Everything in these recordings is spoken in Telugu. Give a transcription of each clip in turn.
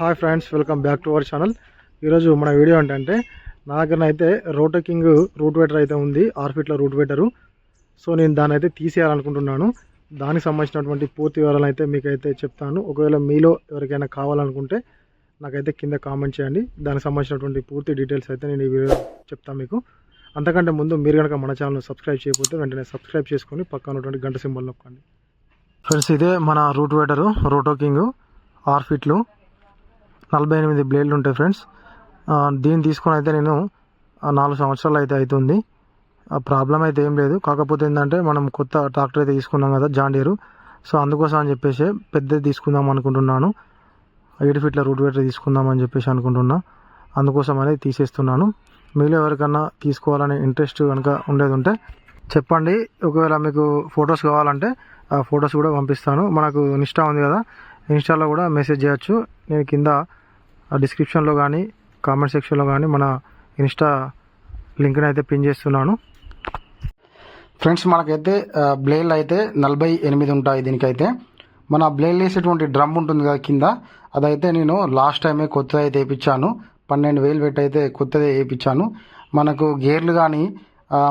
Hi friends welcome back to our channel. ఈరోజు మన వీడియో ఏంటంటే నా దగ్గర అయితే రోటో కింగ్ రూట్ వెటర్ అయితే ఉంది ఆరు ఫీట్ల రూట్ వెటరు సో నేను దాన్ని అయితే తీసేయాలనుకుంటున్నాను. దానికి సంబంధించినటువంటి పూర్తి వివరాలు అయితే మీకైతే చెప్తాను. ఒకవేళ మీలో ఎవరికైనా కావాలనుకుంటే నాకైతే కింద కామెంట్ చేయండి. దానికి సంబంధించినటువంటి పూర్తి డీటెయిల్స్ అయితే నేను ఈ వీడియో చెప్తాను మీకు. అంతకంటే ముందు మీరు కనుక మన ఛానల్ సబ్స్క్రైబ్ చేయకపోతే వెంటనే సబ్స్క్రైబ్ చేసుకొని పక్కన ఉన్నటువంటి గంట సింబల్ నొక్కండి. ఫ్రెండ్స్ ఇదే మన రూట్ వెటరు రోటో కింగ్ ఆరు ఫీట్లు. నలభై ఎనిమిది బ్లేడ్లు ఉంటాయి ఫ్రెండ్స్ దీన్ని తీసుకొని అయితే నేను నాలుగు సంవత్సరాలు అయితే అవుతుంది ఆ ప్రాబ్లం అయితే ఏం లేదు. కాకపోతే ఏంటంటే మనం కొత్త ట్రాక్టర్ అయితే తీసుకున్నాం కదా జాండీరు సో అందుకోసం అని చెప్పేసి పెద్దది తీసుకుందాం అనుకుంటున్నాను. ఏడు ఫీట్ల రూట్ వేటర్ తీసుకుందాం అని చెప్పేసి అనుకుంటున్నా. అందుకోసం అనేది తీసేస్తున్నాను. మీలో ఎవరికన్నా తీసుకోవాలనే ఇంట్రెస్ట్ కనుక ఉండేది ఉంటే చెప్పండి. ఒకవేళ మీకు ఫొటోస్ కావాలంటే ఆ ఫొటోస్ కూడా పంపిస్తాను. మనకు ఇన్స్టా ఉంది కదా ఇన్స్టాలో కూడా మెసేజ్ చేయొచ్చు. నేను కింద డిస్క్రిప్షన్లో కానీ కామెంట్ సెక్షన్లో కానీ మన ఇన్స్టా లింక్ని అయితే పిన్ చేస్తున్నాను. ఫ్రెండ్స్ మనకైతే బ్లేడ్లు అయితే నలభై ఎనిమిది ఉంటాయి దీనికైతే. మన బ్లేడ్ వేసేటువంటి డ్రమ్ ఉంటుంది కదా కింద అదైతే నేను లాస్ట్ టైమే కొత్తది అయితే వేయించాను. పన్నెండు వేలు పెట్టి అయితే కొత్తది వేయించాను. మనకు గేర్లు కానీ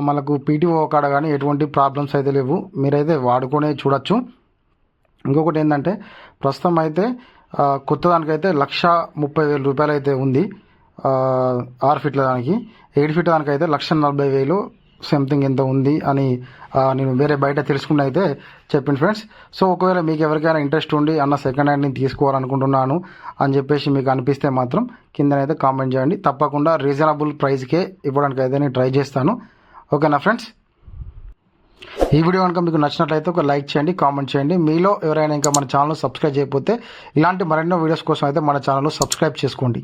మనకు పీటీఓ కాడ కానీ ఎటువంటి ప్రాబ్లమ్స్ అయితే లేవు. మీరైతే వాడుకునే చూడొచ్చు. ఇంకొకటి ఏంటంటే ప్రస్తుతం అయితే కొత్త దానికైతే లక్ష ముప్పై వేల రూపాయలు అయితే ఉంది ఆరు ఫీట్ల దానికి. ఏడు ఫీట్ల దానికైతే లక్ష నలభై వేలు సంథింగ్ ఎంత ఉంది అని నేను వేరే బయట తెలుసుకుని అయితే చెప్పింది ఫ్రెండ్స్ సో ఒకవేళ మీకు ఎవరికైనా ఇంట్రెస్ట్ ఉండి అన్న సెకండ్ హ్యాండ్ తీసుకోవాలనుకుంటున్నాను అని చెప్పేసి మీకు అనిపిస్తే మాత్రం కిందనైతే కామెంట్ చేయండి. తప్పకుండా రీజనబుల్ ప్రైస్కే ఇవ్వడానికి అయితే నేను ట్రై చేస్తాను. ఓకేనా ఫ్రెండ్స్ ఈ వీడియో కనుక మీకు నచ్చినట్లయితే ఒక లైక్ చేయండి కామెంట్ చేయండి. మీలో ఎవరైనా ఇంకా మన ఛానల్ సబ్స్క్రైబ్ చేయకపోతే ఇలాంటి మరెన్నో వీడియోస్ కోసం అయితే మన ఛానల్ సబ్స్క్రైబ్ చేసుకోండి.